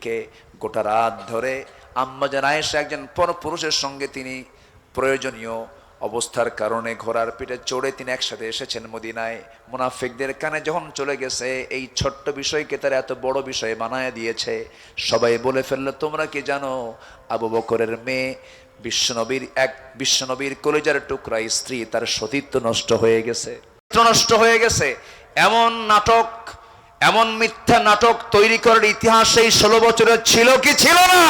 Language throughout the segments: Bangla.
কে গোটা রাত ধরে আম্মা জান আয়েশা একজন পরপুরুষের সঙ্গে তিনি প্রয়োজনীয় অবস্থার কারণে ঘোড়ার পিঠে চড়ে তিনি একসাথে এসেছেন মদিনায়। মুনাফিকদের কানে যখন চলে গেছে, এই ছোট্ট বিষয়কে তারা এত বড় বিষয়ে বানায় দিয়েছে। সবাই বলে ফেলল, তোমরা কি জানো, আবু বকরের মেয়ে বিশ্বনবীর এক বিশ্বনবীর কলেজার টুকরা স্ত্রী, তার সতীত্ব নষ্ট হয়ে গেছে। নষ্ট হয়ে গেছে। এমন নাটক এমন মিথ্যা নাটক তৈরি করার ইতিহাস এই ষোলো বছরের ছিল কি ছিল না?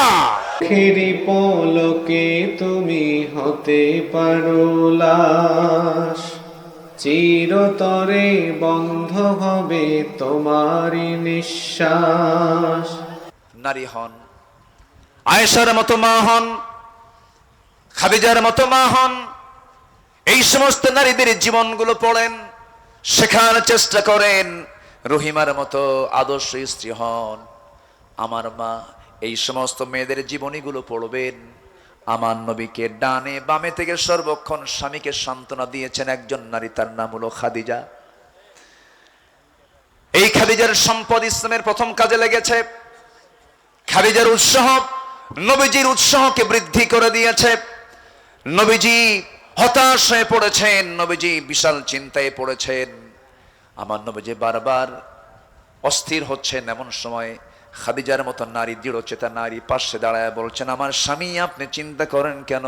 খেরি পলকে তুমি হতে পারো লাশ। চিরতরে বন্ধ হবে তোমারই নিঃশ্বাস। নারী হন আয়েশার মতো মা হন খাদিজার মতো মা হন এই সমস্ত নারীদের জীবনগুলো পড়েন শেখার চেষ্টা করেন রহিমার মতো আদর্শ স্ত্রী হন। আমার মা এই সমস্ত মেয়েদের জীবনীগুলো পড়বেন। আমার নবীকে ডানে বামে থেকে সর্বক্ষণ স্বামীকে সান্ত্বনা দিয়েছেন একজন নারী, তার নাম হলো খাদিজা। এই খাদিজার সম্পদ ইসলামের প্রথম কাজে লেগেছে। খাদিজার উৎসাহ নবীজির উৎসাহকে বৃদ্ধি করে দিয়েছে। নবীজি হতাশ হয়ে পড়েছেন, নবীজি বিশাল চিন্তায় পড়েছেন। আমার নবীজি বারবার অস্থির হচ্ছেন এমন সময় খাদিজার মতো নারী দৃঢ়চেতা নারী পাশে দাঁড়ায় বলছেন, আমার স্বামী, আপনি চিন্তা করেন কেন?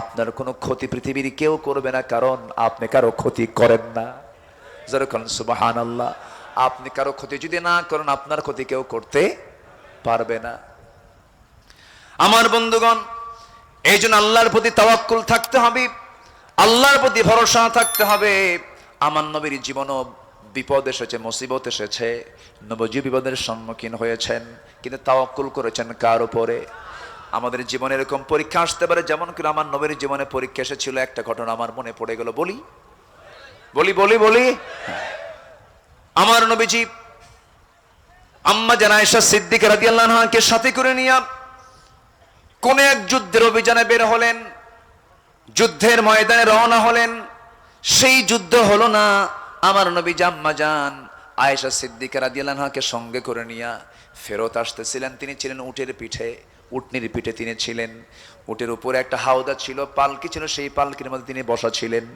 আপনার কোনো ক্ষতি পৃথিবীর কেউ করবে না, কারণ আপনি কারও ক্ষতি করেন না। যেরকম সুবাহান আল্লাহ আপনি কারও ক্ষতি যদি না করেন, আপনার ক্ষতি কেউ করতে পারবে না। আমার বন্ধুগণ, এই জন্য আল্লাহর প্রতি তাওয়াক্কুল থাকতে হবে, আল্লাহর প্রতি ভরসা থাকতে হবে। আমার নবীর জীবনও বিপদ এসেছে, মুসিবত এসেছে, নবজি বিপদের সম্মুখীন হয়েছেন, কিন্তু তাওয়াক্কুল করেছেন কার উপরে? আমাদের জীবনে এরকম পরীক্ষা আসতে পারে, যেমন করে আমার নবীর জীবনে পরীক্ষা এসেছিল, একটা ঘটনা আমার মনে পড়ে গেল, বলি? বলি বলি বলি? আমার নবীজি আম্মা জানায়শা সিদ্দিক আনহাকে সাথে করে নিয়ে কোন এক যুদ্ধের অভিযানে বের হলেন, যুদ্ধের ময়দানে রওনা হলেন, সেই যুদ্ধ হলো না আমার নবী জাম্মা যান, আয়েশা সিদ্দিকা রাদিয়াল্লাহুকে সঙ্গে করে নিয়া ফেরত আসতেছিলেন। তিনি ছিলেন উটের পিঠে, উটনির পিঠে তিনি ছিলেন। উটের উপরে একটা হাওদা ছিল, পালকি ছিল, সেই পালকির মধ্যে তিনি বসা ছিলেন।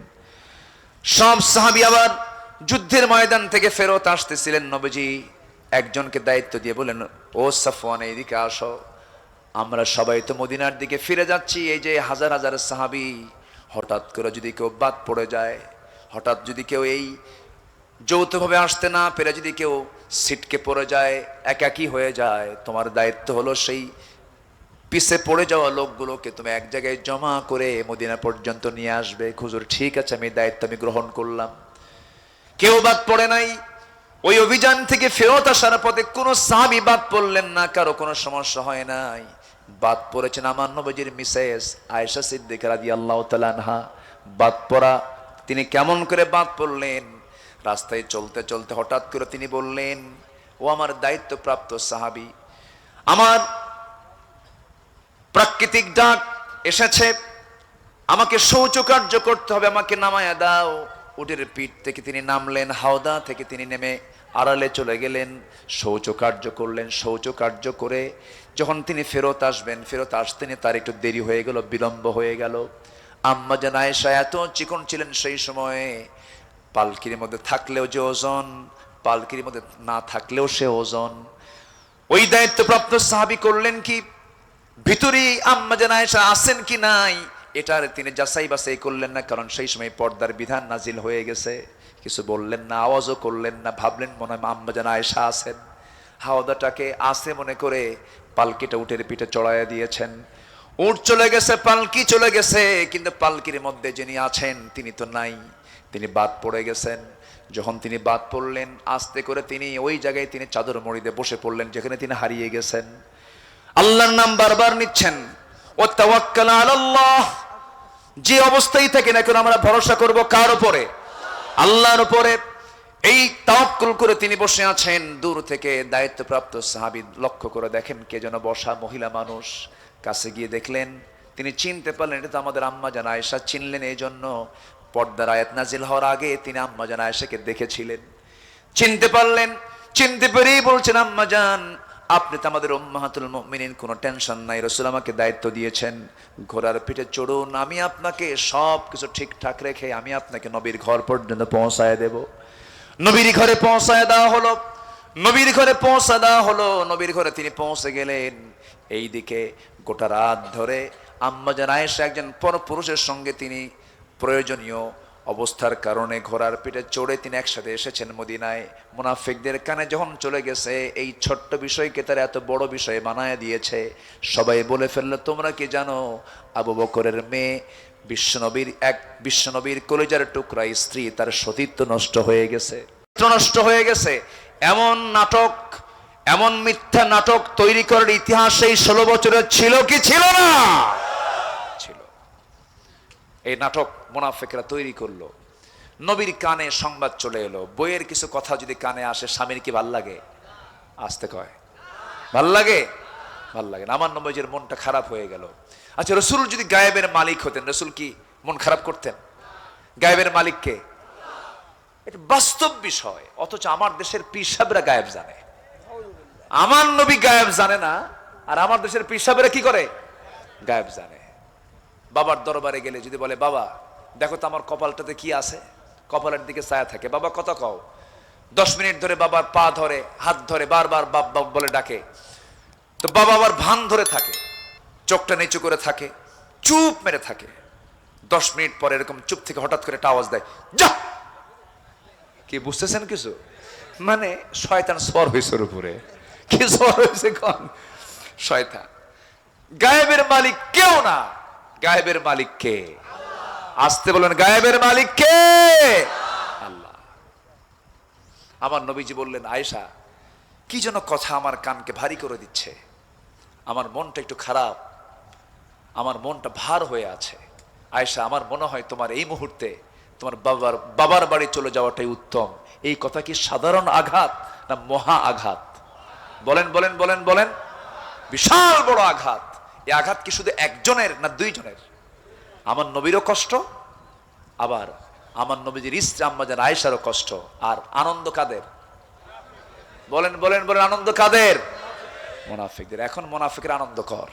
সব সাহাবি আবার যুদ্ধের ময়দান থেকে ফেরত আসতেছিলেন নবীজি। একজনকে দায়িত্ব দিয়ে বলেন ও সাফওয়ান, এইদিকে আসো। আমরা সবাই তো মদিনার দিকে ফিরে যাচ্ছি, এই যে হাজার হাজার সাহাবি, হঠাৎ করে যদি কেউ বাদ পড়ে যায়, হঠাৎ যদি কেউ এই যৌথভাবে আসতে না পেরে যদি কেউ সিটকে পড়ে যায় একাকি হয়ে যায়, তোমার দায়িত্ব হলো সেই পিছে পড়ে যাওয়া লোকগুলোকে তুমি এক জায়গায় জমা করে মদিনা পর্যন্ত নিয়ে আসবে। খুজুর ঠিক আছে, আমি দায়িত্ব আমি গ্রহণ করলাম। কেউ বাদ পড়ে নাই। ওই অভিযান থেকে ফেরত আসার পথে কোনো সাহাবি বাদ পড়লেন না, কারও কোনো সমস্যা হয় নাই। বাদ পড়েছেন আমার নবজির মিসেস আয়েশা সিদ্দিক রাদি আল্লাহ তালানহা বাদ পড়া, তিনি কেমন করে বাদ পড়লেন? রাস্তায় চলতে চলতে হঠাৎ করে তিনি বললেন, ও আমার দায়িত্বপ্রাপ্ত সাহাবি, আমার প্রাকৃতিক ডাক এসেছে, আমাকে শৌচকার্য করতে হবে, আমাকে নামায়া দাও। উটের পিঠ থেকে তিনি নামলেন, হাওদা থেকে তিনি নেমে আড়ালে চলে গেলেন, শৌচকার্য করলেন, শৌচকার্য করে যখন তিনি ফেরত আসবেন, ফেরত আসতেনি তার একটু দেরি হয়ে গেল, বিলম্ব হয়ে গেল। আম্মা যেন আয়েশা এত চিকন ছিলেন সেই সময়ে পালকির মধ্যে থাকলেও যে ওজন, পালকির মধ্যে না থাকলেও সে ওজন। ওই দায়িত্বপ্রাপ্ত সাহাবি করলেন কি? ভিতরে আম্মা আয়েশা আছেন কি নাই? এটার তিনি যাচাই বাছাই করলেন না, কারণ সেই সময় পর্দার বিধান নাজিল হয়ে গেছে। কিছু বললেন না, আওয়াজও করলেন না, ভাবলেন মনে হয় আম্মা যেন আয়েশা আছেন। হাওদাটাকে আসে মনে করে পালকিটা উটের পিঠে চড়াইয়া দিয়েছেন। উট চলে গেছে, পালকি চলে গেছে, কিন্তু পালকির মধ্যে যিনি আছেন, তিনি তো নাই। তিনি বাদ পড়ে গেছেন। যখন তিনি বাদ পড়লেন, আস্তে করে তিনি ওই জায়গায় তিনি চাদর মরিতে বসে পড়লেন, যেখানে তিনি হারিয়ে গেছেন। আল্লাহর নাম বারবার নিচ্ছেন ও আলাল্লাহ। যে অবস্থায় থাকেন এখন আমরা ভরসা করব কার উপরে? আল্লাহর উপরে। এই তাওয়াক্কুল করে তিনি বসে আছেন, দূর থেকে দায়িত্বপ্রাপ্ত সাহাবী লক্ষ্য করে দেখেন কে যেন বসা মহিলা মানুষ। কাছে গিয়ে দেখলেন, তিনি চিনতে পারলেন এটা তো আমাদের আম্মা জান আয়েশা, চিনলেন এই জন্য পর্দার আয়াত নাজিল হওয়ার আগে তিনি আম্মা জান আয়েশাকে দেখেছিলেন। চিনতে পারলেন, চিনতে পেরেই বলছেন, আম্মা জান, আপনি তো আমাদের উম্মাহাতুল মুমিনিন, কোনো টেনশন নাই, রসুল আমাকে দায়িত্ব দিয়েছেন। ঘোড়ার পিঠে চড়ুন, আমি আপনাকে সব কিছু ঠিকঠাক রেখে আমি আপনাকে নবীর ঘর পর্যন্ত পৌঁছায় দেব। নবীর ঘরে পৌঁছায় দেওয়া হলো, নবীর ঘরে পৌঁছা দেওয়া হলো, নবীর ঘরে তিনি পৌঁছে গেলেন। এই দিকে গোটা রাত ধরে আম্মাজান আয়েশা একজন পরপুরুষের সঙ্গে তিনি প্রয়োজনীয় অবস্থার কারণে ঘোড়ার পিঠে চড়ে তিনি একসাথে এসেছেন মদিনায়। মুনাফিকদের কানে যখন চলে গেছে, এই ছোট্ট বিষয়কে তারা এত বড় বিষয়ে বানায় দিয়েছে। সবাই বলে ফেলল, তোমরা কি জানো, আবু বকরের মেয়ে বিশ্বনবীর এক বিশ্বনবীর কলেজার টুকরা স্ত্রী, তার সতীত্ব নষ্ট হয়ে গেছে। নষ্ট হয়ে গেছে। এমন নাটক, এমন মিথ্যা নাটক তৈরি করার ইতিহাস এই ষোলো বছরের ছিল কি ছিল না? ছিল। এই নাটক মোনাফেকরা তৈরি করল। নবীর কানে সংবাদ চলে এলো। বইয়ের কিছু কথা যদি কানে আসে, স্বামীর কি ভালো লাগে? আসতে কয়। ভালো লাগে? ভালো লাগে না। আমার নবীজির মনটা খারাপ হয়ে গেল। আচ্ছা রসুল যদি গায়েবের মালিক হতেন, রসুল কি মন খারাপ করতেন? গায়েবের মালিককে এটা বাস্তব বিষয়। অথচ আমার দেশের পিসাবরা গায়েব জানে। আমার নবী গায়েব জানে না, আর আমার দেশের পিসাবেরা কি করে? গায়েব জানে। বাবার দরবারে গেলে যদি বলে, বাবা দেখো তো আমার কপালটাতে কি আছে? কপালের দিকে ছায়া থাকে। বাবা কত কও। দশ মিনিট ধরে বাবার পা ধরে, হাত ধরে বারবার বাপ বাপ বলে ডাকে। তো বাবা আবার ভান ধরে থাকে, চোখটা নিচু করে থাকে, চুপ মেরে থাকে। দশ মিনিট পরে এরকম চুপ থেকে হঠাৎ করে একটা আওয়াজ দেয়, যা! কি, বুঝতেছেন কিছু? মানে শয়তান স্বর হয়েছে উপরে। কি স্বর হয়েছে কন? শয়তান। গায়েবের মালিক কেউ না। গায়েবের মালিক কে? আসতে বলেন গায়েবের মালিক কে? আল্লাহ। আমার নবীজি বললেন, আয়েশা, কি যেন কথা আমার কানকে ভারী করে দিচ্ছে। আমার মনটা একটু খারাপ। আমার মনটা ভার হয়ে আছে। আয়েশা, আমার মনে হয় তোমার এই মুহূর্তে তোমার বাবার বাবার বাড়ি চলে যাওয়াটাই উত্তম। এই কথা কি সাধারণ আঘাত না মহা আঘাত? বলেন বলেন বলেন বলেন। বিশাল বড় আঘাত। এই আঘাত কি শুধু একজনের না দুইজনের? আমার নবীরও কষ্ট, আবার আমার নবীজির ইস্ত্রি আম্মাজান আয়েশারও কষ্ট। আর আনন্দ কাদের? বলেন বলেন বলেন, আনন্দ কাদের? মোনাফিকদের। এখন মোনাফিকের আনন্দ কর।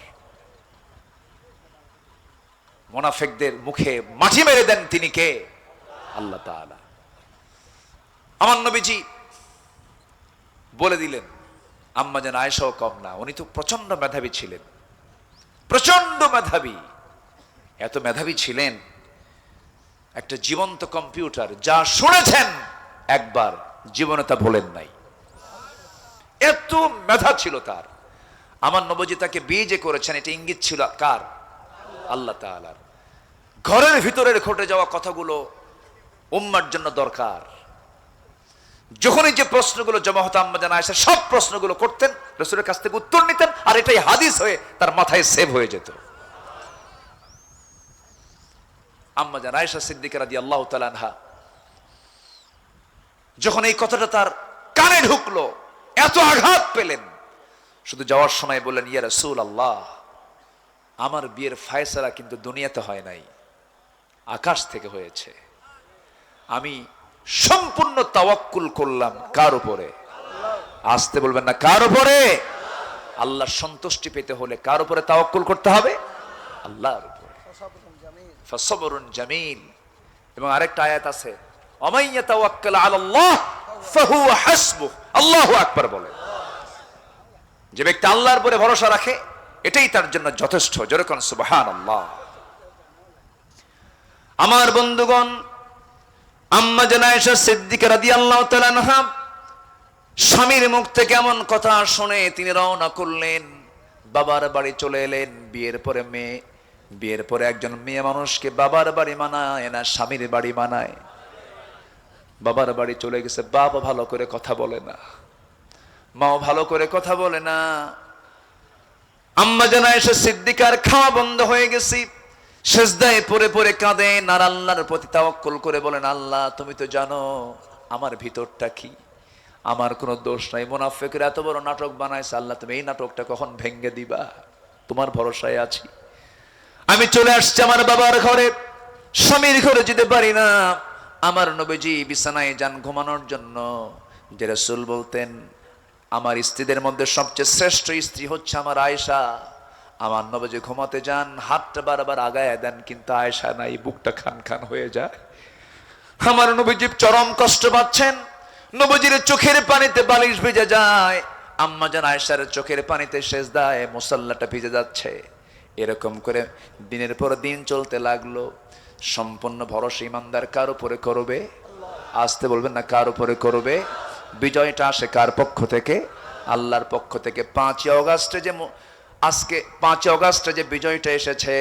মোনাফিকদের মুখে মাটি মেরে দেন তিনি কে? আল্লাহ আমার নবীজি বলে দিলেন, আম্মা যেন আয়েশাও কম না, উনি তো প্রচণ্ড মেধাবী ছিলেন। প্রচণ্ড মেধাবী। এত মেধাবী ছিলেন, একটা জীবন্ত কম্পিউটার, যা শুনেছেন, একবার জীবনে তা ভোলেন নাই। এত মেধা ছিল তার। আমার নবজি তাকে বিয়ে যে করেছেন, এটা ইঙ্গিত ছিল কার? আল্লাহ তাআলার। ঘরের ভিতরের ঘটে যাওয়া কথাগুলো উম্মার জন্য দরকার। যখনই যে প্রশ্নগুলো জমা হতো আম্মাজান আয়েশা সব প্রশ্নগুলো করতেন, রসুলের কাছ থেকে উত্তর নিতেন, আর এটাই হাদিস হয়ে তার মাথায় সেভ হয়ে যেত। আম্মাজান আয়েশা সিদ্দিকা রাদি আল্লাহ তালানহা যখন এই কথাটা তার কানে ঢুকলো, এত আঘাত পেলেন। শুধু যাওয়ার সময় বললেন, ইয়া রসুল আল্লাহ আমার বিয়ের ফায়সালা কিন্তু দুনিয়াতে হয় নাই, আকাশ থেকে হয়েছে। আমি সম্পূর্ণ তাওয়াক্কুল করলাম কার উপরে? আসতে বলবেন না, কার উপরে? আল্লাহর সন্তুষ্টি পেতে হলে কার উপরে তাওয়াক্কুল করতে হবে? আল্লাহর ফাসবরুন জামিল। এবং আরেকটা আয়াত আছে অমাইয়া তাওয়াক্কাল আলাল্লাহ ফাহুয়া হাসবুহ। আল্লাহু আকবার বলে। যে ব্যক্তি আল্লাহর উপরে ভরসা রাখে, এটাই তার জন্য যথেষ্ট। যেরকম আমার বন্ধুগণ, আম্মা জানায়শা সিদ্দিকা স্বামীর মুখ থেকে এমন কথা শুনে তিনি রওনা করলেন, বাবার বাড়ি চলে এলেন, বিয়ের পরে মেয়ে বিয়ের পরে একজন মেয়ে মানুষকে বাবার বাড়ি মানায় না, স্বামীর বাড়ি মানায়। বাবার বাড়ি চলে গেছে বাবা ভালো করে কথা বলে না। মাও ভালো করে কথা বলে না। আম্মা জানা এসে সিদ্দিকার খাওয়া বন্ধ হয়ে গেছি। সেজদায় পরে পরে কাঁদেন আর আল্লাহর প্রতি তাওয়াক্কুল করে বলেন, আল্লাহ, তুমি তো জানো, আমার ভিতরটা কি? আমার কোনো দোষ নাই। মোনাফেকের এত বড় নাটক বানাইছে, আল্লাহ, তুমি এই নাটকটা কখন ভেঙ্গে দিবা? তোমার ভরসায় আছি। আমি চলে আসছি আমার বাবার ঘরে। স্বামীর ঘরে যেতে পারি না। আমার নবীজি বিছানায় যান ঘুমানোর জন্য। যে রসুল বলতেন, আমার স্ত্রীদের মধ্যে সবচেয়ে শ্রেষ্ঠ স্ত্রী হচ্ছে আমার আয়েশা। আমার নবজি ঘুমাতে যান, হাতটা বারবার আগায় দেন, কিন্তু আয়েশা নাই, বুকটা খান খান হয়ে যায়। আমার নবীজি চরম কষ্ট পাচ্ছেন। নবজির চোখের পানিতে বালিশ ভিজে যায়। আম্মা জান আয়েশার চোখের পানিতে শেষ দেয় মুসাল্লাটা ভিজে যাচ্ছে। এরকম করে দিনের পর দিন চলতে লাগল। সম্পূর্ণ ভরসা ইমানদার কার উপরে করবে? আসতে বলবেন না কার উপরে করবে? বিজয়টা আসে কার পক্ষ থেকে? আল্লাহর পক্ষ থেকে। পাঁচই অগাস্টে যে আজকে পাঁচই অগাস্টে যে বিজয়টা এসেছে,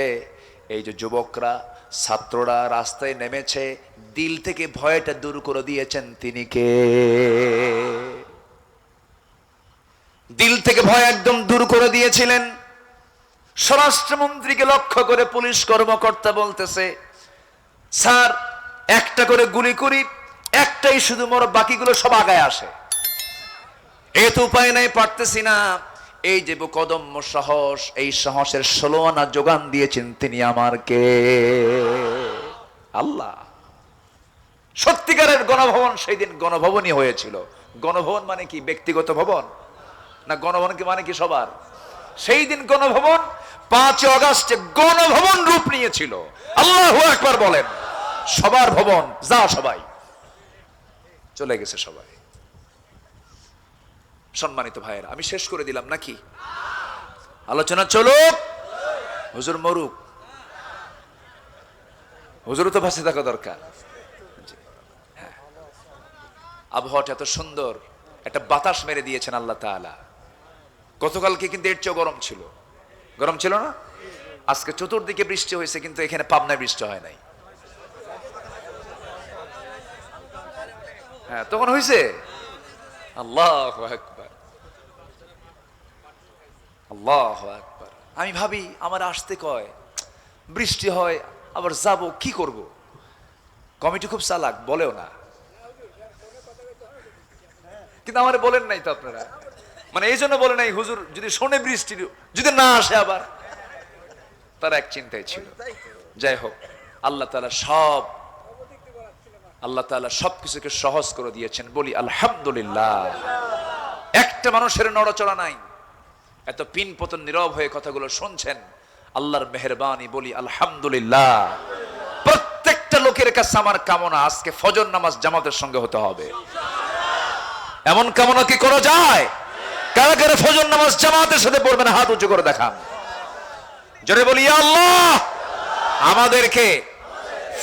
এই যে যুবকরা, ছাত্ররা রাস্তায় নেমেছে, দিল থেকে ভয়টা দূর করে দিয়েছেন তিনি কে? দিল থেকে ভয় একদম দূর করে দিয়েছিলেন। স্বরাষ্ট্রমন্ত্রীকে লক্ষ্য করে পুলিশ কর্মকর্তা বলতেছে, স্যার, একটা করে গুলি করি, একটাই শুধু মোর বাকিগুলো সব আগায় আসে। এ তো উপায় নাই, পারতেছি না। এই যে কদম্য সাহস, এই সাহসের ষোলো আনা যোগান দিয়েছেন তিনি আমার কে আল্লাহ, সত্যিকারের গণভবন সেই দিন গণভবনই হয়েছিল। গণভবন মানে কি, ব্যক্তিগত ভবন? না গণভবন কি মানে কি সবার? সেই দিন গণভবন পাঁচ অগাস্টে গণভবন রূপ নিয়েছিল। আল্লাহ একবার বলেন, সবার ভবন যা সবাই। চলে গেছে সবাই। সম্মানিত ভাইয়েরা, আমি শেষ করে দিলাম নাকি? আলোচনা চলুক। হুজুর মরুক। হুজুরও তো ভাসে থাকা দরকার। হ্যাঁ। আবহাওয়াটা এত সুন্দর, একটা বাতাস মেরে দিয়েছেন আল্লাহ তাআলা। গতকালকে কিন্তু এর চেয়েও গরম ছিল। গরম ছিল না? আজকে চতুর্দিকে বৃষ্টি হয়েছে, কিন্তু এখানে পাবনায় বৃষ্টি হয় নাই। হ্যাঁ তখন হয়েছে? আল্লাহ একবার আল্লাহ একবার আমি ভাবি, আমার আসতে কয়, বৃষ্টি হয়, আবার যাব, কি করব? কমিটি খুব চালাক, বলেও না। কিন্তু আমার বলেন নাই তো আপনারা? মানে এই জন্য বলে নাই, হুজুর, যদি শোনে বৃষ্টি, যদি না আসে আবার। তার এক চিন্তায় ছিল। যাই হোক, আল্লাহ তালা সব, আল্লাহ তাআলা সবকিছুকে সহজ করে দিয়েছেন। বলি, আলহামদুলিল্লাহ। একটা মানুষের নড়চড়া নাই। এত পিন পতন নীরব হয়ে কথাগুলো শুনছেন। আল্লাহর মেহরবানি, বলি, আলহামদুলিল্লাহ। প্রত্যেকটা লোকের কাছে আমার কামনা, আজকে ফজর নামাজ জামাতের সঙ্গে হতে হবে। এমন কামনা কি করা যায়? কারা কারা ফজর নামাজ জামাতের সাথে পড়বেন, হাত উঁচু করে দেখান। জোরে বলি আল্লাহ! আমাদেরকে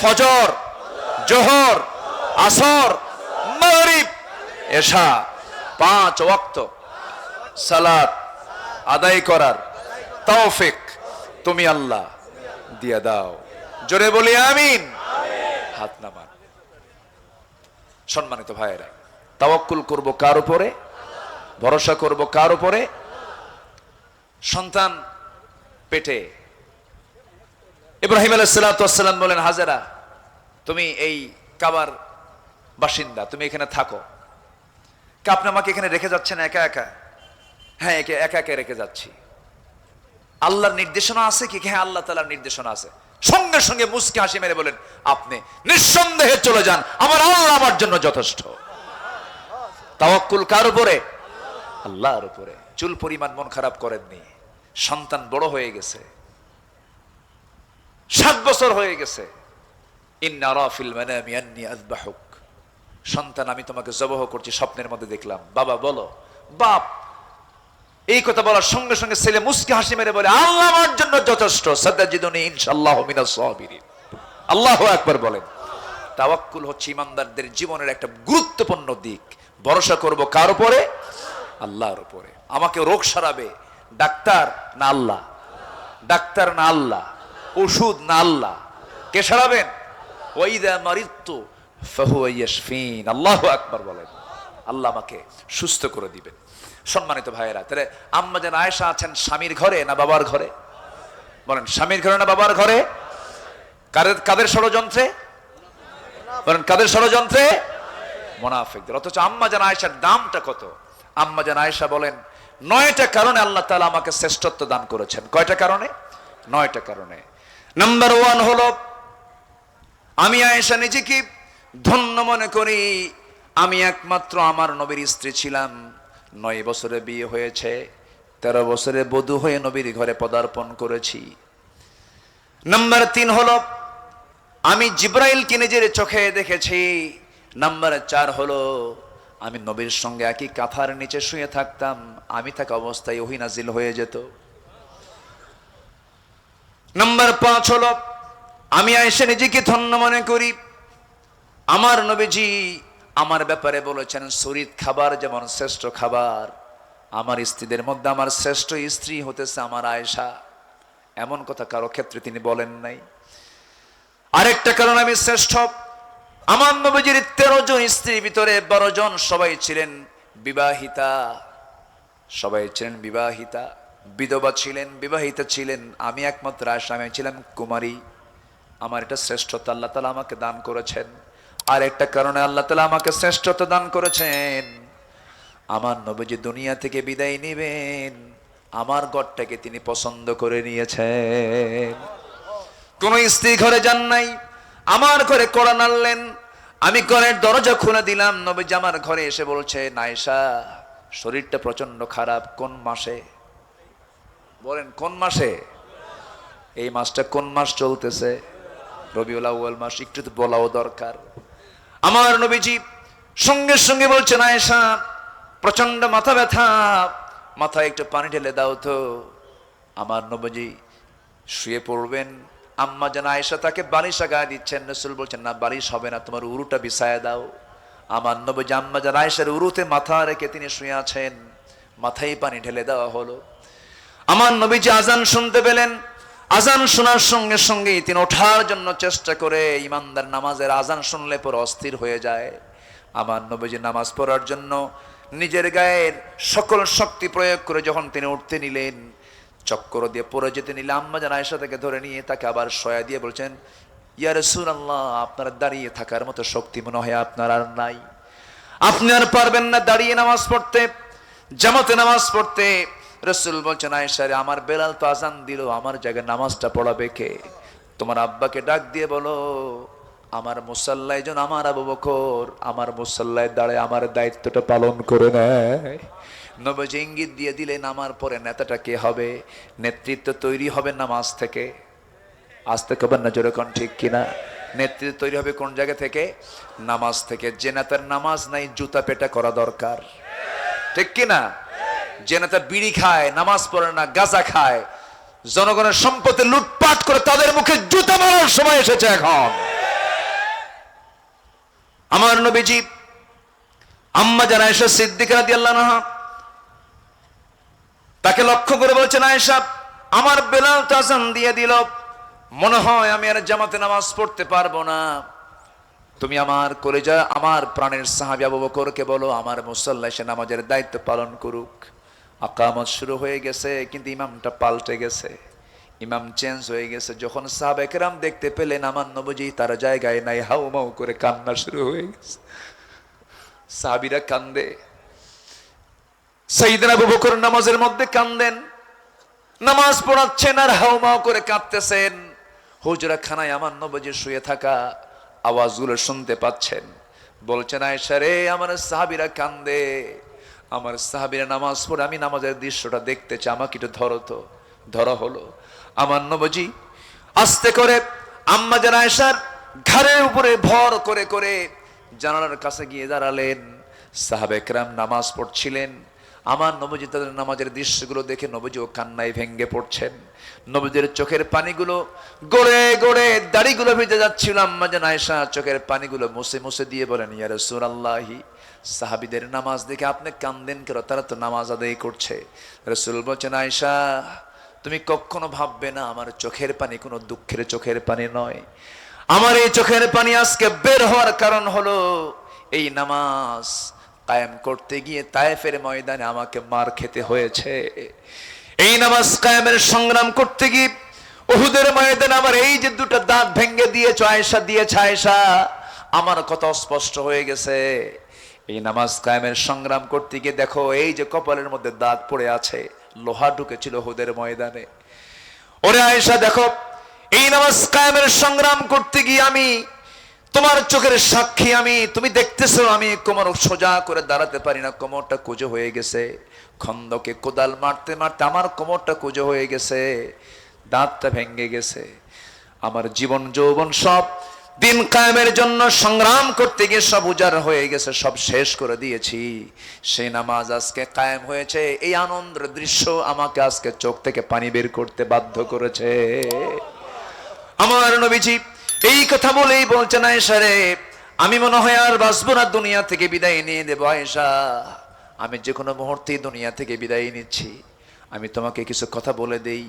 ফজর, জোহর, আসর, মাগরিব, এশা, পাঁচ ওয়াক্ত সালাত আদায় করার তৌফিক তুমি আল্লাহ দিয়া দাও। জোরে বলি, আমিন। হাত নামান। সম্মানিত ভাইয়েরা, তাওয়াক্কুল করব কার উপরে? ভরসা করব কার উপরে? সন্তান পেটে। ইব্রাহিম আলাইসালাম বলেন, হাজারা, তুমি এই কাবার বাসিন্দা, তুমি এখানে থাকো। কে আপনি আমাকে এখানে রেখে যাচ্ছেন একা একা? হ্যাঁ একে একা একা রেখে যাচ্ছি। আল্লাহর নির্দেশনা আছে কি? হ্যাঁ আল্লাহ তালার নির্দেশনা আছে। সঙ্গে সঙ্গে মুসকে হাসি মেরে বলেন, আপনি নিঃসন্দেহে চলে যান। আমার আল্লাহ আমার জন্য যথেষ্ট। তাওয়াক্কুল কার উপরে? আল্লাহর উপরে। চুল পরিমাণ মন খারাপ করেননি। সন্তান বড় হয়ে গেছে। সাত বছর হয়ে গেছে। সন্তান, আমি তোমাকে জবহ করছি, স্বপ্নের মধ্যে দেখলাম। বাবা, বলো, বাপ, এই কথা বলার সঙ্গে সঙ্গে ছেলে মুস্কি হাসি মেরে বলে, আল্লাহ আমার জন্য যথেষ্ট। আল্লাহু আকবার বলেন। তাওয়াক্কুল হচ্ছে ইমানদারদের জীবনের একটা গুরুত্বপূর্ণ দিক। ভরসা করব কার উপরে? আল্লাহর উপরে। আমাকে রোগ সারাবে। ডাক্তার না আল্লাহ। ডাক্তার না আল্লাহ। ওষুধ না আল্লাহ। কে সারাবেন? ওয়াইদা মারিত্তু ফাহুয়া ইয়াশফিন। আল্লাহু আকবার বলেন। আল্লাহ আমাকে সুস্থ করে দিবেন। সম্মানিত ভাইয়েরা, তাহলে আম্মা যেন আয়েশা আছেন স্বামীর ঘরে না বাবার ঘরে? বলেন, স্বামীর ঘরে না বাবার ঘরে? কাদের কাদের ষড়যন্ত্রে? বলেন, কাদের ষড়যন্ত্রে? মোনাফেকদের। অথচ আম্মা যেন আয়েশার দামটা কত? আম্মা যেন আয়েশা বলেন, নয়টা কারণে আল্লাহ তালা আমাকে শ্রেষ্ঠত্ব দান করেছেন। কয়টা কারণে? নয়টা কারণে। নাম্বার ওয়ান হলো, আমি আয়েশা নিজেকে ধন্য মনে করি? আমি একমাত্র আমার নবীর স্ত্রী ছিলাম। নয় বছরে বিয়ে হয়েছে, তেরো বছরে বধূ হয়ে নবীর ঘরে পদার্পণ করেছি। নাম্বার তিন হলো, আমি জিব্রাইলকে নিজের চোখে দেখেছি। নাম্বার চার হলো আমি নবীর সঙ্গে একই কাঁথার নিচে শুয়ে থাকতাম। আমি থাকা অবস্থায় ওহি নাজিল হয়ে যেত। নাম্বার পাঁচ হলো, আমি এসে নিজেকে ধন্য মনে করি। আমার নবীজি আমার ব্যাপারে বলেছেন, শরীর খাবার যেমন শ্রেষ্ঠ খাবার, আমার স্ত্রীদের মধ্যে আমার শ্রেষ্ঠ স্ত্রী হতেছে আমার আয়েশা। এমন কথা কারও ক্ষেত্রে তিনি বলেন নাই। আরেকটা কারণ আমি শ্রেষ্ঠ আমার নবীজির তেরো জন স্ত্রীর ভিতরে বারো জন সবাই ছিলেন বিবাহিতা। সবাই ছিলেন বিবাহিতা। বিধবা ছিলেন, বিবাহিতা ছিলেন। আমি একমাত্র আসামে ছিলাম কুমারী। আমার এটা শ্রেষ্ঠতা আল্লাহ তালা আমাকে দান করেছেন। আর একটা কারণে আল্লাহ তালা আমাকে শ্রেষ্ঠতা দান করেছেন। আমার নবীজি দুনিয়া থেকে বিদায় নেবেন। আমার গড়টাকে তিনি পছন্দ করে নিয়েছেন। কোন স্ত্রী ঘরে যান নাই। আমার ঘরে কড়া নাড়লেন আমি ঘরের দরজা খুলে দিলাম, নবীজি আমার ঘরে এসে বলছে নাইসা শরীরটা প্রচণ্ড খারাপ, কোন মাসে? বলেন, কোন মাসে? এই মাসটা কোন মাস চলতেছে? রবিউল আউ্য়াল মাস, একটু তো বলাও দরকার। আমার নবীজি সঙ্গে সঙ্গে বলছেন আয়েশা প্রচণ্ড মাথা ব্যথা, মাথায় একটু পানি ঢেলে দাও তো। আমার নবীজি শুয়ে পড়বেন আম্মা যেন আয়েশা তাকে বালিশ গায়ে দিচ্ছেন, রসুল বলছেন, না, বালিশ হবে না, তোমার উরুটা বিছায় দাও। আমার নবীজি আম্মা যেন আয়েশার উরুতে মাথা রেখে তিনি শুয়ে আছেন, মাথায় পানি ঢেলে দেওয়া হলো। আমার নবীজি আজান শুনতে পেলেন। আজান শোনার সঙ্গে সঙ্গেই তিনি ওঠার জন্য চেষ্টা করে ইমানদার নামাজের আজান শুনলে পর অস্থির হয়ে যায়। আমার নবীজি নামাজ পড়ার জন্য নিজের গায়ের সকল শক্তি প্রয়োগ করে যখন তিনি উঠতে নিলেন চক্কর দিয়ে পরে যেতে নিলে আম্মা যেন আয়সা থেকে ধরে নিয়ে তাকে আবার সয়া দিয়ে বলছেন ইয়ার সুর আল্লাহ আপনার দাঁড়িয়ে থাকার মতো শক্তি মনে হয় আপনার আর নাই। আপনি আর পারবেন না দাঁড়িয়ে নামাজ পড়তে, জামাতে নামাজ পড়তে। রসুল বলছেন আয়েশারে আমার বেলাল তো আজান দিল, আমার জায়গায় নামাজটা পড়াবে কে? তোমার আব্বাকে ডাক দিয়ে বলো, আমার মুসাল্লাই যেন আমার আবু বকর, আমার মুসাল্লায় দাঁড়ায় আমার দায়িত্বটা পালন করে নেয়। নবজ ইঙ্গিত দিয়ে দিলেন আমার পরে নেতাটা কে হবে? নেতৃত্ব তৈরি হবে নামাজ থেকে? আসতে কবেন না যেরকম ঠিক কিনা? নেতৃত্ব তৈরি হবে কোন জায়গা থেকে? নামাজ থেকে। যে নেতার নামাজ নাই, জুতা পেটা করা দরকার। ঠিক কিনা? যে নেতা বিড়ি খায়, নামাজ পড়ে না, গাঁজা খায়, জনগণের সম্পত্তি লুটপাট করে তাদের মুখে জুতা মারার সময় এসেছে এখন। আমার নবীজি, আম্মা যারা এসে সিদ্দিকা রাদিয়াল্লাহু আনহা তাকে লক্ষ্য করে বলছেন, আয়েশা, আমার বেলাল তাজান দিয়ে দিল। মনে হয় আমি আর জামাতে নামাজ পড়তে পারব না। তুমি আমার করে যা আমার প্রাণের সাহাবি আবু বলো, আমার মুসল্লা সে নামাজের দায়িত্ব পালন করুক। আকামত শুরু হয়ে গেছে, কিন্তু ইমামটা পাল্টে গেছে। ইমাম চেঞ্জ হয়ে গেছে। যখন সাহাবেকরাম দেখতে পেলেন, আমার নবজি তার জায়গায় নাই হাউ মাউ করে কান্না শুরু হয়ে গেছে। সাহাবিরা কান্দে। সাইদিন আবু বকর নামাজের মধ্যে কান্দেন। নামাজ পড়াচ্ছেন আর হাউমাউ করে কাঁদতেছেন। হুজরা খানায় আমার নবজি শুয়ে থাকা আওয়াজগুলো শুনতে পাচ্ছেন। বলছেন আয়সা রে, আমার সাহাবিরা কান্দে। আমার সাহাবিরা নামাজ পড়ে, আমি নামাজের দৃশ্যটা দেখতে চাই, আমাকে একটু ধরো তো। ধরা হলো। আমার নবজি আস্তে করে আম্মা যেন আয়সার ঘাড়ের উপরে ভর করে করে জানালার কাছে গিয়ে দাঁড়ালেন। সাহাবেকরাম নামাজ পড়ছিলেন। আমার নবজি তাদের নামাজের দৃশ্যগুলো দেখে নবজিও কান্নায় ভেঙ্গে পড়ছেন। নবজির চোখের পানিগুলো গড়ে গড়ে দাড়িগুলো ভিজে যাচ্ছিল। আম্মা আয়সা চোখের পানিগুলো মুছে মুছে দিয়ে বলেন, ইয়া রাসূলুল্লাহি, সাহাবিদের নামাজ দেখে আপনি কান্দেন কেন? তারা তো নামাজ আদায় করছে। রসুল বলছেন আয়সা তুমি কখনো ভাববে না আমার চোখের পানি কোনো দুঃখের চোখের পানি নয়। আমার এই চোখের পানি আজকে বের হওয়ার কারণ হলো এই নামাজ। কায়েম করতে গিয়ে তায়েফের ময়দানে আমাকে মার খেতে হয়েছে। এই নামাজ কায়েমের সংগ্রাম করতে গিয়ে ওহুদের ময়দানে আমার এই যে দুটো দাঁত ভেঙ্গে দিয়েছ আয়সা দিয়েছে আয়সা আমার কত স্পষ্ট হয়ে গেছে। এই নামাজ কায়েমের সংগ্রাম করতে গিয়ে দেখো, এই যে কপালের মধ্যে দাঁত পড়ে আছে, লোহা ঢুকেছিল ওহুদের ময়দানে। ওরে আয়েশা, দেখো, এই নামাজ কায়েমের সংগ্রাম করতে গিয়ে আমি তোমার চোখের সাক্ষী আমি, তুমি দেখতেছো আমি, কোমর সোজা করে দাঁড়াতে পারি না, কোমরটা কুজো হয়ে গেছে। খন্দকে কোদাল মারতে মারতে আমার কোমরটা কুজো হয়ে গেছে, দাঁতটা ভেঙে গেছে। আমার জীবন, যৌবন সব দিন কায়েমের জন্য সংগ্রাম করতে গিয়ে সব উজাড় হয়ে গেছে, সব শেষ করে দিয়েছি। সেই নামাজ আজকে কায়েম হয়েছে, এই আনন্দের দৃশ্য আমাকে আজকে চোখ থেকে পানি বের করতে বাধ্য করেছে। আমার নবীজি এই কথা বলেই বলছেন আয়েশা রে, আমি মনে হয় আর বাঁচবো না, দুনিয়া থেকে বিদায় নিয়ে দেবো আয়েশা। আমি যে কোনো মুহূর্তেই দুনিয়া থেকে বিদায় নিচ্ছি। আমি তোমাকে কিছু কথা বলে দেই।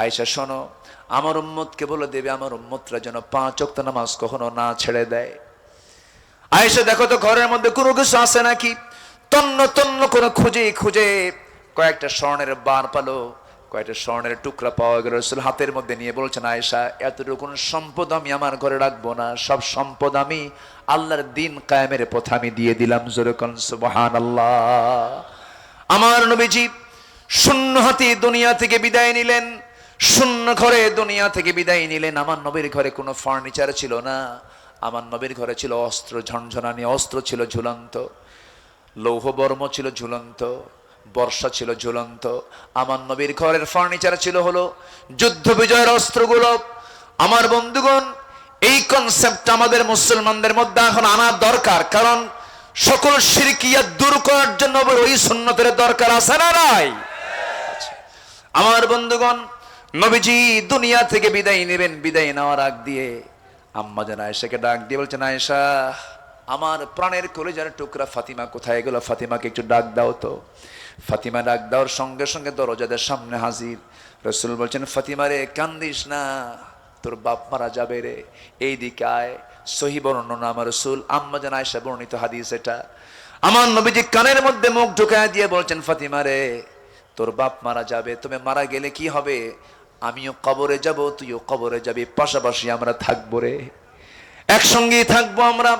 আয়েশা, শোনো, আমার উম্মতকে বলে দেবে, আমার উম্মতরা যেন পাঁচ অক্ত নামাজ কখনো না ছেড়ে দেয়। আয়েশা, দেখো তো ঘরের মধ্যে কোনো কিছু আছে নাকি? তন্ন তন্ন করে খুঁজে খুঁজে কয়েকটা স্বর্ণের বার পালো। কয়েকটা স্বর্ণের টুকরা পাওয়া গেল রসুল হাতের মধ্যে নিয়ে বলছেন, আয়েশা, এতটুকু সম্পদ আমি আমার ঘরে রাখব না। সব সম্পদ আমি আল্লাহর দিন কায়েমের পথে আমি দিয়ে দিলাম। জোরকন সুবহান আল্লাহ আমার নবীজি শূন্য হাতে দুনিয়া থেকে বিদায় নিলেন, শূন্য ঘরে দুনিয়া থেকে বিদায় নিলেন। আমার নবীর ঘরে কোনো ফার্নিচার ছিল না। আমার নবীর ঘরে ছিল অস্ত্র, ঝনঝনানি অস্ত্র ছিল ঝুলন্ত। লৌহবর্ম ছিল ঝুলন্ত। বর্ষা ছিল ঝুলন্ত আমার নবীর ঘরের ফার্নিচার ছিল হলো যুদ্ধ বিজয়ের অস্ত্রগুলো। আমার বন্ধুগণ, এই কনসেপ্ট আমাদের মুসলমানদের মধ্যে এখন আনার দরকার, কারণ সকল সিরকিয়া দূর করার জন্য ওই সুন্নতের দরকার আছে না নাই? আমার বন্ধুগণ, নবীজি দুনিয়া থেকে বিদায় নেবেন, বিদায় নেওয়ার আগ দিয়ে আম্মা যেন আয়েশাকে ডাক দিয়ে বলছেন, আয়েশা, আমার প্রাণের কলেজার টুকরা ফাতিমা কোথায় গেল? ফাতিমাকে একটু ডাক দাও তো। ফাতিমা ডাক দেওয়ার সঙ্গে সঙ্গে দরজাদের সামনে হাজির। রসুল বলছেন, ফাতিমা রে, কান্দিস না, তোর বাপ মারা যাবে রে। এই দিকে আয়, সহি বর্ণনা আমার রসুল। আম্মা যেন আয়েশা বর্ণিত হাদিস এটা। আমার নবীজি কানের মধ্যে মুখ ঢুকায় দিয়ে বলছেন, ফাতিমা রে, তোর বাপ মারা যাবে তুমি মারা গেলে কি হবে? আমিও কবরে যাব, তুইও কবরে যাবি, পাশাপাশি আমরা থাকব রে। একসঙ্গেই থাকব আমরা।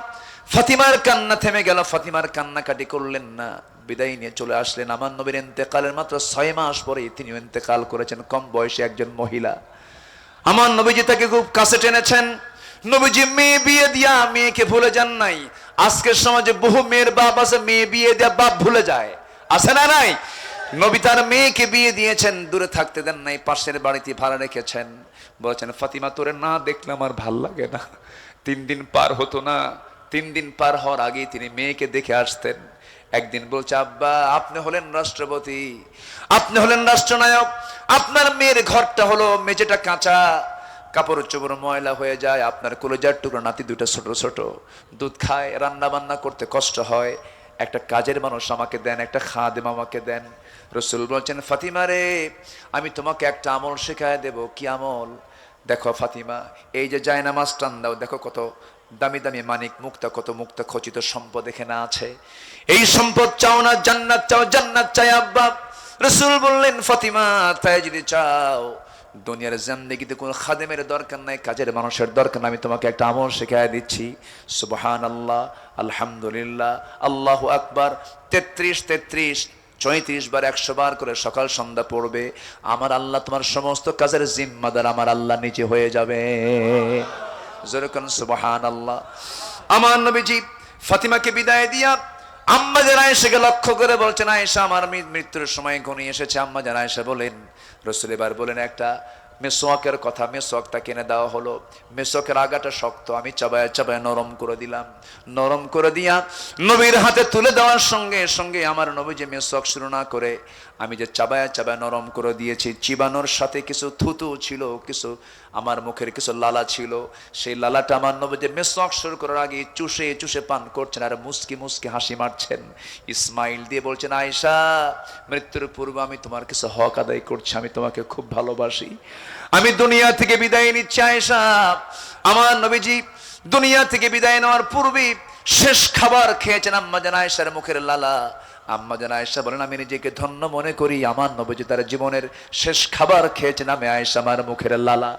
ফাতিমার কান্না থেমে গেল, ফাতিমার কান্নাকাটি করলেন না। বিদায় নিয়ে চলে আসলেন আমার নবীর এতেকালের মাত্র ছয় মাস পরে তিনি এতেকাল করেছেন, কম বয়সে একজন মহিলা। আমার নবীজি তাকে খুব কাছে টেনেছেন, নবীজি মেয়ে বিয়ে দিয়া মেয়েকে ভুলে যান নাই। আজকের সমাজে বহু মেয়ের বাপ আছে, মেয়ে বিয়ে দেয়া বাপ ভুলে যায়। আছে না নাই? নবী তার মেয়েকে বিয়ে দিয়েছেন, দূরে থাকতে দেন নাই, পাশের বাড়িতে ভাড়া রেখেছেন। বলেছেন, ফাতিমা, তোরে না দেখলে আমার ভালো লাগে না। তিন দিন পার হতো না তিন দিন পার হওয়ার আগেই তিনি মেয়েকে দেখে আসতেন। একদিন বলছে, আব্বা, আপনি হলেন রাষ্ট্রপতি, আপনি হলেন রাষ্ট্রনায়ক, আপনার মেয়ের ঘরটা হলো মেঝেটা কাঁচা কাপড় চোপড় ময়লা হয়ে যায়, আপনার কলেজার টুকরো, নাতি দুটো ছোট ছোট, দুধ খায় রান্না বান্না করতে কষ্ট হয়, একটা কাজের মানুষ আমাকে দেন, একটা খাদেম আমাকে দেন। রসুল বলছেন, ফাতিমা রে, আমি তোমাকে একটা আমল শেখায় দেব, কি আমল? দেখো ফাতিমা, এই যে জায়নামাজ টান দাও, দেখো কত দামি দামি মানিক মুক্তা কত মুক্তা খচিত সম্পদ এখানে আছে। এই সম্পদ চাও না, জান্নাত চাও, জান্নাত চাই আব্বা। রসুল বললেন, ফাতিমা, তাই যদি চাও, দুনিয়ার জিন্দেগিতে কোনো খাদেমের দরকার নাই, কাজের মানুষের দরকার আমি তোমাকে একটা আমল শেখায় দিচ্ছি। সুবহান আল্লাহ আলহামদুলিল্লাহ, আল্লাহ আকবার, তেত্রিশ তেত্রিশ, চৈত্রিশ বার, একশো বার করে সকাল সন্ধ্যা পড়বে। আমার আল্লাহ তোমার সমস্ত কাজের জিম্মাদার, আমার আল্লাহ নিচে হয়ে যাবে। যেরকম সুবহান আল্লাহ আমার নবীজি ফাতিমাকে বিদায় দিয়া আম্মা যারা এসেকে লক্ষ্য করে বলছেন, আয়েশা, আমার মৃত্যুর সময় ঘনিয়ে এসেছে। আম্মা যারা এসে বলেন, রসুল এবার বলেন, একটা মেসোয়াকের কথা, মেসোয়াকটা কিনে দেওয়া হলো। মেসোয়াকের আগাটা শক্ত, আমি চাবায় চাবায় নরম করে দিলাম। নরম করে দিয়া নবীর হাতে তুলে দেওয়ার সঙ্গে সঙ্গে আমার নবী যে মেসোয়াক শুরু না করে আমি যে চাবায় চাবায় নরম করে দিয়েছি, চিবানোর সাথে কিছু থুতু ছিল, কিছু আমার মুখের কিছু লালা ছিল। সেই লালাটা আমার নবী যে মেসোয়াক শুরু করার আগে চুষে চুষে পান করছেন আর মুসকি মুসকি হাসি মারছেন। ইসমাইল দিয়ে বলছেন, আয়েশা, মৃত্যুর পূর্বে আমি তোমার কিছু হক আদায় করছি, আমি তোমাকে খুব ভালোবাসি। আমি দুনিয়া থেকে বিদায় নিচ্ছি, আয়েশা। আমার নবীজি দুনিয়া থেকে বিদায় নেওয়ার পূর্বে শেষ খাবার খেয়েছেন আম্মা জান মুখের লালা। আম্মা জান আয়েশা বলেন, আমি নিজেকে ধন্য মনে করি। আমার নবীজি তার জীবনের শেষ খাবার খেয়েছেন। আমি আয়েশা আমার মুখের লালা।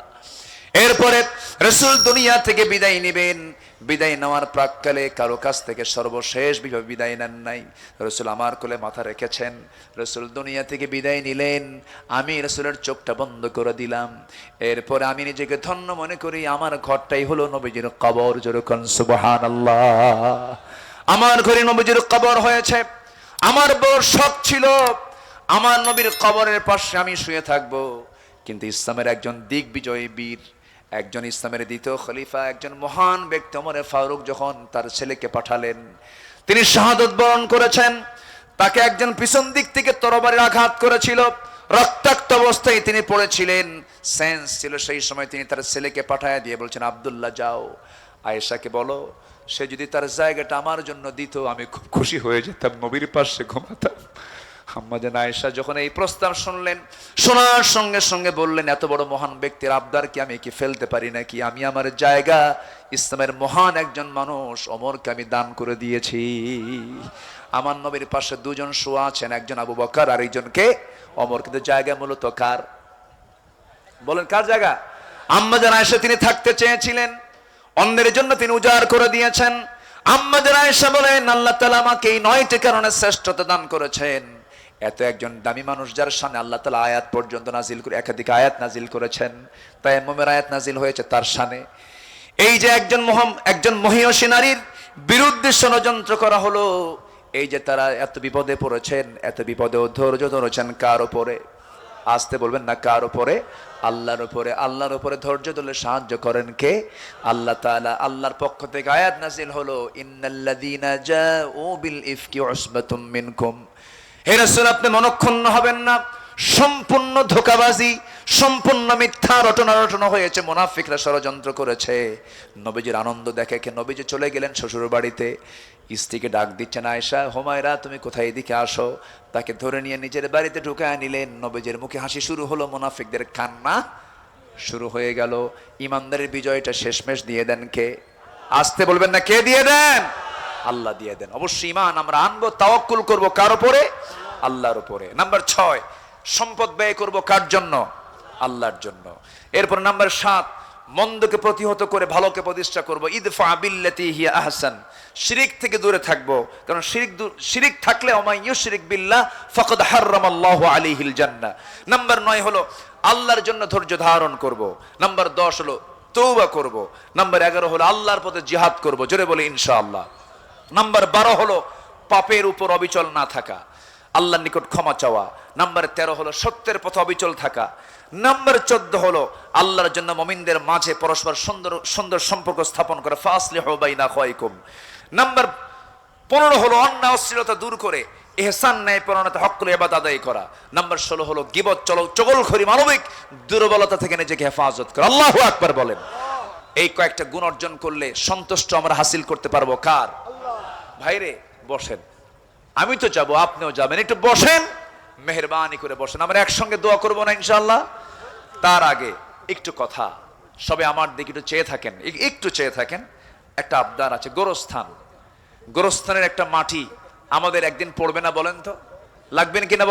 এরপরে রসুল দুনিয়া থেকে বিদায় নেবেন। বিদায় নেওয়ার প্রাককালে কারও কাছ থেকে সর্বশেষ বিদায় নেন নাই। রসুল আমার কোলে মাথা রেখেছেন। রসুল দুনিয়া থেকে বিদায় নিলেন। আমি রসুলের চোখটা বন্ধ করে দিলাম। এরপরে আমি নিজেকে ধন্য মনে করি। আমার ঘরটাই হলো নবীজির কবর। যেরকম সুবহান আল্লাহ আমার ঘরে নবীজির কবর হয়েছে। আমার বড় শখ ছিল, আমার নবীর কবরের পাশে আমি শুয়ে থাকব। কিন্তু ইসলামের একজন দিগ্বিজয়ী বীর, একজন ইসলামের দ্বিতীয় খলিফা, একজন মহান ব্যক্তি অমরে ফারুক যখন তার ছেলেকে পাঠালেন, তিনি শাহাদত বরণ করেছেন। তাকে একজন পিছন দিক থেকে তরবারির আঘাত করেছিল, রক্তাক্ত অবস্থায় তিনি পড়েছিলেন। সেন্স ছিল সেই সময় তিনি তার ছেলেকে পাঠায় দিয়ে বলছেন, আব্দুল্লাহ, যাও। আয়েশাকে বলো সে যদি তার জায়গাটা আমার জন্য দিত, আমি খুব খুশি হয়ে যেতাম, নবীর পাশে ঘুমাতাম। আম্মাজান আয়েশা যখন এই প্রস্তাব শুনলেন, শোনার সঙ্গে সঙ্গে বললেন, এত বড় মহান ব্যক্তির আবদার কি আমি কি ফেলতে পারি নাকি? আমি আমার জায়গা, ইসলামের মহান একজন মানুষ, অমরকে আমি দান করে দিয়েছি। আমার নবীর পাশে দুজন শোয়া আছেন, একজন আবু বকর আর একজনকে অমর। কিন্তু জায়গা মূলত কার? বলেন, কার জায়গা? আম্মাজান আয়েশা, তিনি থাকতে চেয়েছিলেন। অন্যের জন্য তিনি উজাড় করে দিয়েছেন। আম্মাজান আয়েশা বলেন, আল্লাহ তাআলা আমাকে এই নয়টি কারণে শ্রেষ্ঠতা দান করেছেন। এত একজন দামি মানুষ যার সামনে আল্লাহ তাআলা আয়াত পর্যন্ত নাজিল করে একাধিক আয়াত নাজিল করেছেন। তাই মোমের আয়াত নাজিল হয়েছে তার সানে এই যে একজন মহম একজন মহিয়সী নারীর বিরুদ্ধে ষড়যন্ত্র করা হলো, এই যে তারা এত বিপদে পড়েছেন, এত বিপদেও ধৈর্য ধরেছেন কার ওপরে আসতে বলবেন না, কার উপরে? আল্লাহর উপরে। আল্লাহর উপরে ধৈর্য ধরলে সাহায্য করেন কে? আল্লাহ তাআলা আল্লাহর পক্ষ থেকে আয়াত নাজিল হলো, ইন্নাল্লাযীনা জাউ বিল ইফকি উসবাতুম মিনকুম। হে রাসূল, আপনি মনক্ষুণ্ণ হবেন না। সম্পূর্ণ ধোকাবাজি, সম্পূর্ণ মিথ্যা রটনা রটনা হয়েছে, মোনাফিকরা ষড়যন্ত্র করেছে। নবীজির আনন্দ দেখে কে? নবীজি চলে গেলেন শ্বশুর বাড়িতে স্ত্রীকে ডাক দিচ্ছেন আয়সা হোমায়রা, তুমি কোথায় এদিকে আসো? তাকে ধরে নিয়ে নিজের বাড়িতে ঢুকায় নিলেন। নবীজের মুখে হাসি শুরু হলো, মোনাফিকদের কান্না শুরু হয়ে গেল। ইমানদারের বিজয়টা শেষমেশ দিয়ে দেন কে? আসতে বলবেন না, কে দিয়ে দেন? আল্লাহ দিয়ে দেন। অবশ্যই ইমান আমরা আনব, তাওয়াক্কুল করব কার উপরে? আল্লাহর উপরে। নাম্বার ছয়, সম্পদ ব্যয় করব কার জন্য? আল্লাহর জন্য। এরপর নাম্বার সাত মন্দকে প্রতিহত করে ভালোকে প্রতিষ্ঠা করব। ইদফা বিল্লাতি হিয়া আহসান। শিরিক থেকে দূরে থাকব। কারণ শিরিক শিরিক থাকলে অমাইয়ু শিরিক বিল্লাহ ফকদ হার্রামাল্লাহু আলাইহিল জান্না নাম্বার নয় হলো আল্লাহর জন্য ধৈর্য ধারণ করব। নাম্বার দশ হলো তৌবা করব। নাম্বার এগারো হলো আল্লাহর পথে জিহাদ করব। জোরে বলে ইনশাআল্লাহ। নাম্বার বারো হলো পাপের উপর অবিচল না থাকা। আল্লাহর নিকট ক্ষমা চাওয়া। নাম্বার তেরো হলো সত্যের পথে অবিচল থাকা। নাম্বার চোদ্দ হলো আল্লাহর জন্য মমিনদের মাঝে পরস্পর সুন্দর সুন্দর সম্পর্ক স্থাপন করা। ফাসলে হবাই না খয়কুম নাম্বার পনেরো হলো অন্যায় অশ্লীলতা দূর করে। এহসান, ন্যায় পরণতা হক এবাদ আদায় করা। নাম্বার ষোলো হলো গিবত, চলো, চগলখড়ি, মানবিক দুর্বলতা থেকে নিজেকে হেফাজত করা। আল্লাহ আকবার বলেন। এই কয়েকটা গুণ অর্জন করলে সন্তুষ্ট আমরা হাসিল করতে পারব। কার? ভাইরে, বসেন। আমি তো যাব, আপনিও যাবেন। একটু বসেন, মেহরবানি করে বসেন। আমরা একসঙ্গে দোয়া করব না ইনশাল্লাহ তার আগে একটু কথা। সবে আমার দিকে একটু চেয়ে থাকেন। একটু চেয়ে থাকেন। একটা আবদার আছে, গোরস্থান। গোরস্থানের একটা মাটি আমাদের একদিন পড়বে না বলেন তো? লাগবেন কিনা